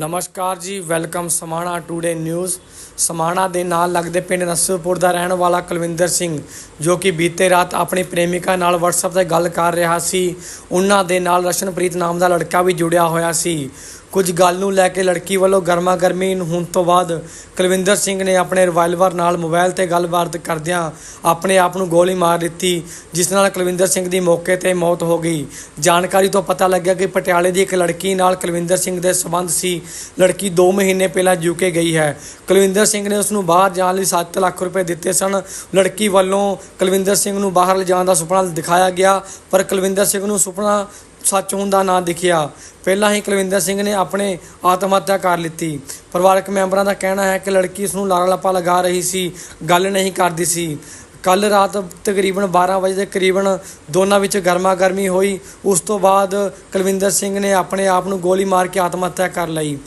ਨਮਸਕਾਰ ਜੀ, welcome Samana today news. Samana ਦੇ ਨਾਲ ਲੱਗਦੇ ਪਿੰਡ ਨਸਰਪੁਰ ਦਾ ਰਹਿਣ ਵਾਲਾ ਕੁਲਵਿੰਦਰ ਸਿੰਘ, ਜੋ ਕਿ ਬੀਤੇ ਰਾਤ ਆਪਣੀ ਪ੍ਰੇਮਿਕਾ ਨਾਲ WhatsApp ਤੇ ਗੱਲ ਕਰ ਰਿਹਾ ਸੀ। ਉਹਨਾਂ ਦੇ ਨਾਲ ਰਸ਼ਨਪ੍ਰੀਤ ਨਾਮ ਦਾ ਲੜਕਾ ਵੀ ਜੁੜਿਆ ਹੋਇਆ ਸੀ। ਕੁਝ ਗੱਲ ਨੂੰ ਲੈ ਕੇ ਲੜਕੀ ਵੱਲੋਂ ਗਰਮਾ ਗਰਮੀ ਹੋਣ ਤੋਂ ਬਾਅਦ ਕੁਲਵਿੰਦਰ ਸਿੰਘ ਨੇ ਆਪਣੇ ਰਿਵਾਲਵਰ ਨਾਲ ਮੋਬਾਈਲ ਤੇ ਗੱਲਬਾਤ ਕਰਦਿਆਂ ਆਪਣੇ ਆਪ ਨੂੰ ਗੋਲੀ ਮਾਰ ਦਿੱਤੀ, ਜਿਸ ਨਾਲ ਕੁਲਵਿੰਦਰ ਸਿੰਘ ਦੀ ਮੌਕੇ ਤੇ ਮੌਤ ਹੋ ਗਈ। ਜਾਣਕਾਰੀ ਤੋਂ ਪਤਾ ਲੱਗਿਆ ਕਿ ਪਟਿਆਲੇ ਦੀ ਇੱਕ ਲੜਕੀ ਨਾਲ ਕੁਲਵਿੰਦਰ ਸਿੰਘ ਦੇ ਸਬੰਧ ਸੀ। ਲੜਕੀ 2 ਮਹੀਨੇ ਪਹਿਲਾਂ ਯੂਕੇ ਗਈ ਹੈ। ਕੁਲਵਿੰਦਰ ਸਿੰਘ ਨੇ ਉਸ ਨੂੰ ਬਾਹਰ ਜਾਣ ਲਈ 7 ਲੱਖ ਰੁਪਏ ਦਿੱਤੇ ਸਨ। ਲੜਕੀ ਵੱਲੋਂ ਕੁਲਵਿੰਦਰ ਸਿੰਘ ਨੂੰ ਬਾਹਰ ਲਿਜਾਣ ਦਾ ਸੁਪਨਾ ਦਿਖਾਇਆ ਗਿਆ, ਪਰ ਕੁਲਵਿੰਦਰ ਸਿੰਘ ਨੂੰ ਸੁਪਨਾ ਸੱਚ ਹੋਣ ਦਾ ਨਾ ਦਿਖਿਆ। ਪਹਿਲਾਂ ਹੀ ਕੁਲਵਿੰਦਰ ਸਿੰਘ ਨੇ ਆਪਣੇ ਆਤਮ ਹੱਤਿਆ ਕਰ ਲਿੱਤੀ। ਪਰਿਵਾਰਕ ਮੈਂਬਰਾਂ ਦਾ ਕਹਿਣਾ ਹੈ ਕਿ ਲੜਕੀ ਇਸ ਨੂੰ ਲਾਰਾ ਲੱਪਾ ਲਗਾ ਰਹੀ ਸੀ, ਗੱਲ ਨਹੀਂ ਕਰਦੀ ਸੀ। ਕੱਲ ਰਾਤ ਤਕਰੀਬਨ 12 ਵਜੇ ਦੇ ਕਰੀਬਨ ਦੋਨਾਂ ਵਿੱਚ ਗਰਮਾ ਗਰਮੀ ਹੋਈ। ਉਸ ਤੋਂ ਬਾਅਦ ਕੁਲਵਿੰਦਰ ਸਿੰਘ ਨੇ ਆਪਣੇ ਆਪ ਨੂੰ ਗੋਲੀ ਮਾਰ ਕੇ ਆਤਮ ਹੱਤਿਆ ਕਰ ਲਈ।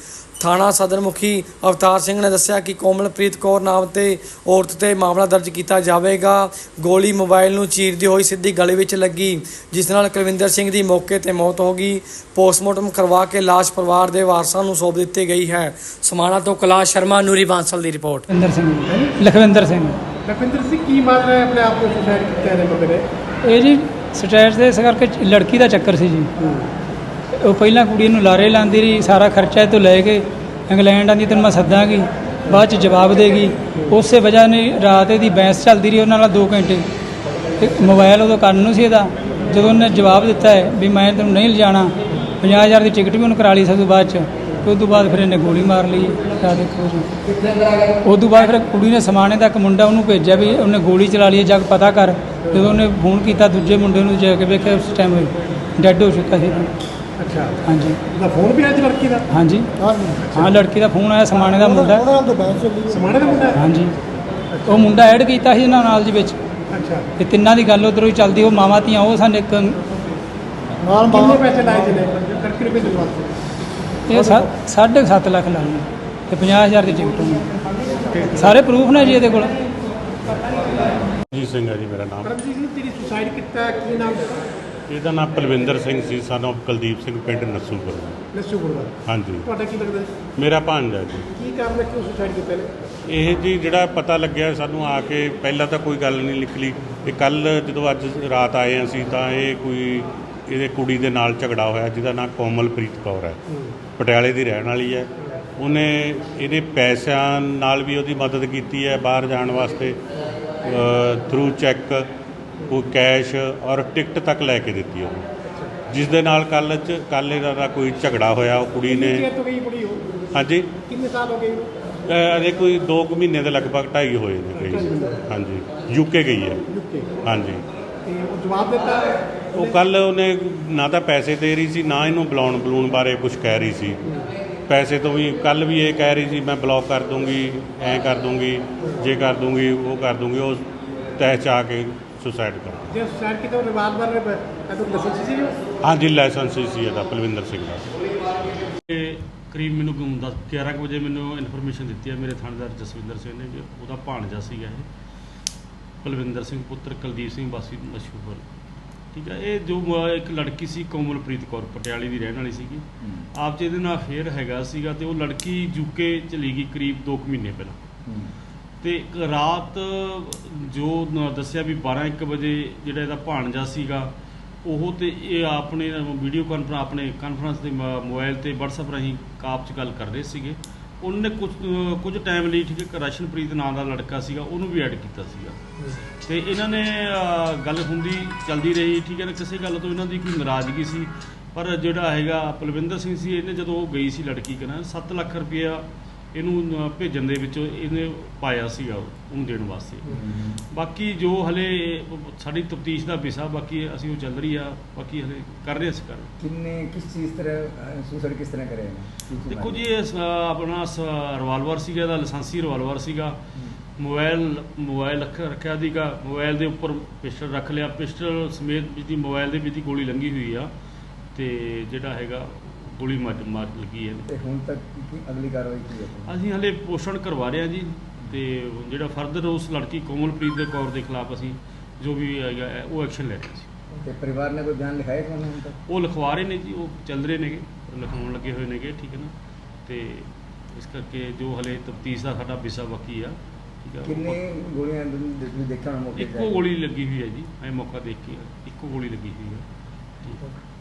ਥਾਣਾ ਸਦਰ ਮੁਖੀ ਅਵਤਾਰ ਸਿੰਘ ਨੇ ਦੱਸਿਆ ਕਿ ਕੋਮਲਪ੍ਰੀਤ ਕੌਰ ਨਾਮ ਤੇ ਔਰਤ ਤੇ ਮਾਮਲਾ ਦਰਜ ਕੀਤਾ ਜਾਵੇਗਾ। ਗੋਲੀ ਮੋਬਾਈਲ ਨੂੰ ਚੀਰਦੀ ਹੋਈ ਸਿੱਧੀ ਗਲੇ ਵਿੱਚ ਲੱਗੀ ਜਿਸ ਨਾਲ ਕੁਲਵਿੰਦਰ ਸਿੰਘ ਦੀ ਮੌਕੇ ਤੇ ਮੌਤ ਹੋ ਗਈ। ਪੋਸਟਮਾਰਟਮ ਕਰਵਾ ਕੇ ਲਾਸ਼ ਪਰਿਵਾਰ ਦੇ ਵਾਰਸਾਂ ਨੂੰ ਸੌਂਪ ਦਿੱਤੀ ਗਈ ਹੈ। ਸਮਾਣਾ ਤੋਂ ਕੈਲਾਸ਼ ਸ਼ਰਮਾ ਨੂਰੀ ਬਾਂਸਲ ਦੀ ਰਿਪੋਰਟ। ਲਖਵਿੰਦਰ ਸਿੰਘ ਲਖਵਿੰਦਰ ਸਿੰਘ। ਲਖਵਿੰਦਰ ਸਿੰਘ ਕੀ ਮਾਰ ਰਿਹਾ ਆਪਣੇ ਆਪ ਨੂੰ ਸੁਸਾਇਡ ਕੀਤਾ ਨੇ ਨੇ ਇਹ ਜੀ ਸਟੇਜ ਦੇ ਇਸ ਕਰਕੇ ਲੜਕੀ ਦਾ ਚੱਕਰ ਸੀ ਜੀ। ਉਹ ਪਹਿਲਾਂ ਕੁੜੀ ਨੂੰ ਲਾਰੇ ਲਾਉਂਦੀ ਰਹੀ ਸਾਰਾ ਖਰਚਾ ਇਹ ਤੋਂ ਲੈ ਕੇ ਇੰਗਲੈਂਡ ਆਂਦੀ ਤੈਨੂੰ ਮੈਂ ਸੱਦਾਂਗੀ ਬਾਅਦ ਚ ਜਵਾਬ ਦੇਗੀ। ਉਸੇ ਵਜ੍ਹਾ ਨੇ ਰਾਤ ਇਹਦੀ ਬਹਿਸ ਚੱਲਦੀ ਰਹੀ ਉਹਨਾਂ ਨਾਲ 2 ਘੰਟੇ। ਤੇ ਮੋਬਾਈਲ ਉਦੋਂ ਕੰਨ ਨੂੰ ਸੀ ਇਹਦਾ। ਜਦੋਂ ਉਹਨੇ ਜਵਾਬ ਦਿੱਤਾ ਹੈ ਵੀ ਮੈਂ ਤੈਨੂੰ ਨਹੀਂ ਲਿਜਾਣਾ 50000 ਦੀ ਟਿਕਟ ਵੀ ਉਹਨੂੰ ਕਰਾ ਲਈ ਸਗੋਂ ਬਾਅਦ ਚ ਤੇ ਉਸ ਤੋਂ ਬਾਅਦ ਫਿਰ ਇਹਨੇ ਗੋਲੀ ਮਾਰ ਲਈ ਆ ਦੇਖੋ ਜੀ ਉਸ ਤੋਂ ਬਾਅਦ ਫਿਰ ਕੁੜੀ ਨੇ ਸਮਾਣੇ ਦਾ ਇੱਕ ਮੁੰਡਾ ਉਹਨੂੰ ਭੇਜਿਆ ਵੀ ਉਹਨੇ ਗੋਲੀ ਚਲਾ ਲਈ ਹੈ, ਜੱਗ ਪਤਾ ਕਰ। ਜਦੋਂ ਉਹਨੇ ਫੋਨ ਕੀਤਾ ਦੂਜੇ ਮੁੰਡੇ ਨੂੰ ਜਾ ਕੇ ਵੇਖਿਆ ਉਸ ਟਾਈਮ ਡੈੱਡ ਹੋ ਚੁੱਕਾ ਸੀ। ਅੱਛਾ। ਹਾਂਜੀ। ਉਹਦਾ ਫੋਨ ਵੀ ਅੱਜ ਲੜਕੀ ਦਾ? ਹਾਂਜੀ। ਹਾਂ ਲੜਕੀ ਦਾ ਫੋਨ ਆਇਆ ਸਮਾਣੇ ਦਾ ਮੁੰਡਾ। ਸਮਾਣੇ ਦਾ ਮੁੰਡਾ ਹੈ? ਹਾਂਜੀ। ਉਹ ਮੁੰਡਾ ਐਡ ਕੀਤਾ ਸੀ ਇਹਨਾਂ ਨਾਲ ਦੇ ਵਿੱਚ। ਅੱਛਾ। ਤੇ ਤਿੰਨਾਂ ਦੀ ਗੱਲ ਉਧਰੋਂ ਹੀ ਚੱਲਦੀ ਉਹ ਮਾਵਾਂ ਧੀਆਂ ਉਹ ਸਾਨੂੰ ਇੱਕ ਕਿੰਨੇ ਪੈਸੇ ਲਾਏ ਜਿਹਨੇ ਲੜਕੀ ਨੂੰ ਭੇਜਣ ਵਾਸਤੇ ਇਹ ਸਾ- ਸਾਢੇ ਕੁ ਸੱਤ ਲੱਖ ਲਾਉਣੀ ਤੇ 50000 ਦੀ ਟਿਕਟ ਹੋਣੀ। ਸਾਰੇ ਪ੍ਰੂਫ ਨੇ ਜੀ ਇਹਦੇ ਕੋਲ। ਜੀ ਸਿੰਘ ਹੈ ਜੀ ਮੇਰਾ ਨਾਮ। ਪਰਮਜੀਤ ਸਿੰਘ ਤੇਰੀ ਸੁਸਾਇਡ ਕੀਤਾ ਕੀ ਨਾਮ ਇਹਦਾ ਨਾਮ ਪਲਵਿੰਦਰ ਸਿੰਘ ਸੀ ਸਾਨੂੰ ਕੁਲਦੀਪ ਸਿੰਘ ਪਿੰਡ ਨਸੂਪੁਰ। ਨਸੂ ਗੁਰਦਾ ਹਾਂਜੀ। ਤੁਹਾਡਾ ਕੀ ਲੱਗਦਾ ਮੇਰਾ ਭਾਂਜਾ ਜੀ। ਕੀ ਕਾਰਨ ਹੈ ਕਿਉਂ ਸੁਸਾਇਡ ਕੀਤਾ ਨੇ ਇਹ ਜੀ ਜਿਹੜਾ ਪਤਾ ਲੱਗਿਆ ਸਾਨੂੰ ਆ ਕੇ ਪਹਿਲਾਂ ਤਾਂ ਕੋਈ ਗੱਲ ਨਹੀਂ ਨਿਕਲੀ। ਇਹ ਕੱਲ ਜਦੋਂ ਅੱਜ ਰਾਤ ਆਏ ਅਸੀਂ ਤਾਂ ਇਹ ਕੋਈ ਇਹਦੇ ਕੁੜੀ ਦੇ ਨਾਲ ਝਗੜਾ ਹੋਇਆ ਜਿਹਦਾ ਨਾਮ ਕੋਮਲਪ੍ਰੀਤ ਕੌਰ ਹੈ। ਪਟਿਆਲੇ ਦੀ ਰਹਿਣ ਵਾਲੀ ਹੈ। ਉਹਨੇ ਇਹਦੇ ਪੈਸਿਆਂ ਨਾਲ ਵੀ ਉਹਦੀ ਮਦਦ ਕੀਤੀ ਹੈ ਬਾਹਰ ਜਾਣ ਵਾਸਤੇ ਥਰੂ ਚੈੱਕ ਕੋਈ ਕੈਸ਼ ਔਰ ਟਿਕਟ ਤੱਕ ਲੈ ਕੇ ਦਿੱਤੀ ਉਹਨੂੰ। ਜਿਸ ਦੇ ਨਾਲ ਕੱਲ ਚ ਕੱਲ ਇਹਦਾ ਦਾ ਕੋਈ ਝਗੜਾ ਹੋਇਆ ਉਹ ਕੁੜੀ ਨੇ ਹਾਂਜੀ। ਕਿੰਨੇ ਸਾਲ ਹੋ ਗਏ? ਇਹਨੂੰ ਅਜੇ ਕੋਈ 2 ਕੁ ਮਹੀਨੇ ਦੇ ਲਗਭਗ ਢਾਈ ਹੋਏ ਨੇ ਗਈ ਹਾਂਜੀ। ਯੂਕੇ ਗਈ ਹੈ। ਹਾਂਜੀ। ਤੇ ਉਹ ਜਵਾਬ ਦਿੱਤਾ? ਉਹ ਕੱਲ ਉਹਨੇ ਨਾ ਤਾਂ ਪੈਸੇ ਦੇ ਰਹੀ ਸੀ ਨਾ ਇਹਨੂੰ ਬੁਲਾਉਣ ਬਲੂਣ ਬਾਰੇ ਕੁਝ ਕਹਿ ਰਹੀ ਸੀ। ਪੈਸੇ ਤੋਂ ਵੀ ਕੱਲ ਵੀ ਇਹ ਕਹਿ ਰਹੀ ਸੀ ਮੈਂ ਬਲੌਕ ਕਰ ਦੂੰਗੀ ਐਂ ਕਰ ਦੂੰਗੀ ਜੇ ਕਰ ਦੂੰਗੀ ਉਹ ਕਰ ਦੂੰਗੀ। ਉਹ ਤਹਿ ਚ ਕੇ ਸੁਸਾਈਡ ਕਰ ਜੇ ਸੁਸਾਇਡ ਕੀਤਾ ਉਹ ਰਿਵਾਲਵਰ ਕਦੋਂ ਲਾਇਸੈਂਸ ਸੀ ਉਹ? ਹਾਂਜੀ ਲਾਇਸੈਂਸ ਸੀ ਇਹਦਾ ਪਲਵਿੰਦਰ ਸਿੰਘ ਦਾ। ਤੇ ਕਰੀਬ ਮੈਨੂੰ ਗੁੰਮ ਦਸ 11 ਕੁ ਵਜੇ ਮੈਨੂੰ ਇਨਫੋਰਮੇਸ਼ਨ ਦਿੱਤੀ ਹੈ ਮੇਰੇ ਥਾਣੇਦਾਰ ਜਸਵਿੰਦਰ ਸਿੰਘ ਨੇ ਕਿ ਉਹਦਾ ਭਾਣਜਾ ਸੀਗਾ ਇਹ। ਬਲਵਿੰਦਰ ਸਿੰਘ ਪੁੱਤਰ ਕੁਲਦੀਪ ਸਿੰਘ ਵਾਸੀ ਮਸ਼ਹੂਰ। ਠੀਕ ਹੈ ਇਹ ਜੋ ਮ- ਇੱਕ ਲੜਕੀ ਸੀ ਕੋਮਲਪ੍ਰੀਤ ਕੌਰ ਪਟਿਆਲੇ ਦੀ ਰਹਿਣ ਵਾਲੀ ਸੀਗੀ। ਆਪ 'ਚ ਇਹਦੇ ਨਾਲ ਫੇਰ ਹੈਗਾ ਸੀਗਾ ਤੇ ਉਹ ਲੜਕੀ ਯੂਕੇ ਚਲੀ ਗਈ ਕਰੀਬ 2 ਮਹੀਨੇ ਪਹਿਲਾਂ। ਤੇ ਇੱਕ ਰਾਤ ਜੋ ਦੱਸਿਆ ਵੀ 12 1 ਵਜੇ ਜਿਹੜਾ ਇਹਦਾ ਭਾਣਜਾ ਸੀਗਾ ਉਹ ਤੇ ਇਹ ਆਪਣੇ ਵੀਡੀਓ ਕਾਨਫਰੰਸ ਆਪਣੇ ਕਾਨਫਰੰਸ ਦੇ ਮ- ਮੋਬਾਈਲ ਤੇ WhatsApp ਰਾਹੀਂ ਕਾਪ 'ਚ ਗੱਲ ਕਰ ਰਹੇ ਸੀਗੇ। ਉਹਨੇ ਕੁਝ ਅ, ਕੁਝ ਟਾਈਮ ਲਈ ਠੀਕ ਹੈ ਰਸ਼ਨਪ੍ਰੀਤ ਨਾਂ ਦਾ ਲੜਕਾ ਸੀਗਾ ਉਹਨੂੰ ਵੀ ਐਡ ਕੀਤਾ ਸੀਗਾ। ਤੇ ਇਹਨਾਂ ਨੇ ਗੱਲ ਹੁੰਦੀ ਚੱਲਦੀ ਰਹੀ ਠੀਕ ਹੈ ਨਾ ਕਿਸੇ ਗੱਲ ਤੋਂ ਇਹਨਾਂ ਦੀ ਕੋਈ ਨਾਰਾਜ਼ਗੀ ਸੀ। ਪਰ ਜਿਹੜਾ ਹੈਗਾ ਪਲਵਿੰਦਰ ਸਿੰਘ ਸੀ ਇਹਨੇ ਜਦੋਂ ਉਹ ਗਈ ਸੀ ਲੜਕੀ ਕਨਾ 7 ਲੱਖ ਰੁਪਇਆ ਇਹਨੂੰ ਭੇਜਣ ਦੇ ਵਿੱਚ ਇਹਨੇ ਪਾਇਆ ਸੀਗਾ ਉਹਨੂੰ ਦੇਣ ਵਾਸਤੇ। ਬਾਕੀ ਜੋ ਹਲੇ ਸਾਡੀ ਤਫਤੀਸ਼ ਦਾ ਵਿਸ਼ਾ ਬਾਕੀ ਅਸੀਂ ਉਹ ਚੱਲ ਰਹੀ ਆ ਬਾਕੀ ਹਲੇ ਕਰ ਰਹੇ ਸੀ ਕਰ ਕਿੰਨੇ ਕਿਸ ਚੀਜ਼ ਤਰ੍ਹਾਂ ਸੁਸੜ ਕਿਸ ਤਰ੍ਹਾਂ ਕਰੇ ਦੇਖੋ ਜੀ ਇਹ ਆਪਣਾ ਰਿਵਾਲਵਰ ਸੀਗਾ ਦਾ ਲਾਇਸੈਂਸੀ ਰਿਵਾਲਵਰ ਸੀਗਾ। ਮੋਬਾਈਲ ਮੋਬਾਈਲ ਰੱਖਿਆ ਦੀਗਾ ਮੋਬਾਈਲ ਦੇ ਉੱਪਰ ਪਿਸਟਲ ਰੱਖ ਲਿਆ। ਪਿਸਟਲ ਸਮੇਤ ਜਿਹਦੀ ਮੋਬਾਈਲ ਦੇ ਵਿੱਚ ਗੋਲੀ ਲੰਗੀ ਹੋਈ ਆ। ਤੇ ਜਿਹੜਾ ਹੈਗਾ ਗੋਲੀ ਮਾਰ ਮਾਰ ਲੱਗੀ ਹੈ। ਤੇ ਹੁਣ ਤੱਕ ਕੀ- ਅਗਲੀ ਕਾਰਵਾਈ ਕੀ ਹੈ? ਅਸੀਂ ਹਲੇ ਪੋਸ਼ਣ ਕਰਵਾ ਰਹੇ ਹਾਂ ਜੀ ਤੇ ਜਿਹੜਾ ਫਰਦਰ ਉਸ ਲੜਕੀ ਕੋਮਲਪ੍ਰੀਤ ਦੇ ਕੌਰ ਦੇ ਖਿਲਾਫ ਅਸੀਂ ਜੋ ਵੀ ਹੈਗਾ ਉਹ ਐਕਸ਼ਨ ਲੈ ਰਹੇ ਸੀ ਤੇ ਪਰਿਵਾਰ ਨੇ ਕੋਈ ਬਿਆਨ ਲਿਖਾਇਆ ਤੁਹਾਨੂੰ ਹੁਣ ਤੱਕ? ਉਹ ਲਿਖਵਾ ਰਹੇ ਨੇ ਜੀ ਉਹ ਚੱਲ ਰਹੇ ਨੇਗੇ ਲਿਖਾਉਣ ਲੱਗੇ ਹੋਏ ਨੇਗੇ ਠੀਕ ਹੈ ਨਾ? ਤੇ ਇਸ ਕਰਕੇ ਜੋ ਹਲੇ ਤਫਤੀਸ਼ ਦਾ ਸਾਡਾ ਵਿਸ਼ਾ ਬਾਕੀ ਆ ਕਿੰਨੇ ਗੋਲੀਆਂ ਤੁਸੀਂ ਹੋਣਾ ਮੌਕੇ ਤੇ ਇੱਕੋ ਗੋਲੀ ਲੱਗੀ ਹੋਈ ਹੈ ਜੀ ਐ ਮੌਕਾ ਦੇਖ ਕੇ ਇੱਕੋ ਗੋਲੀ ਲੱਗੀ ਹੋਈ ਹੈ।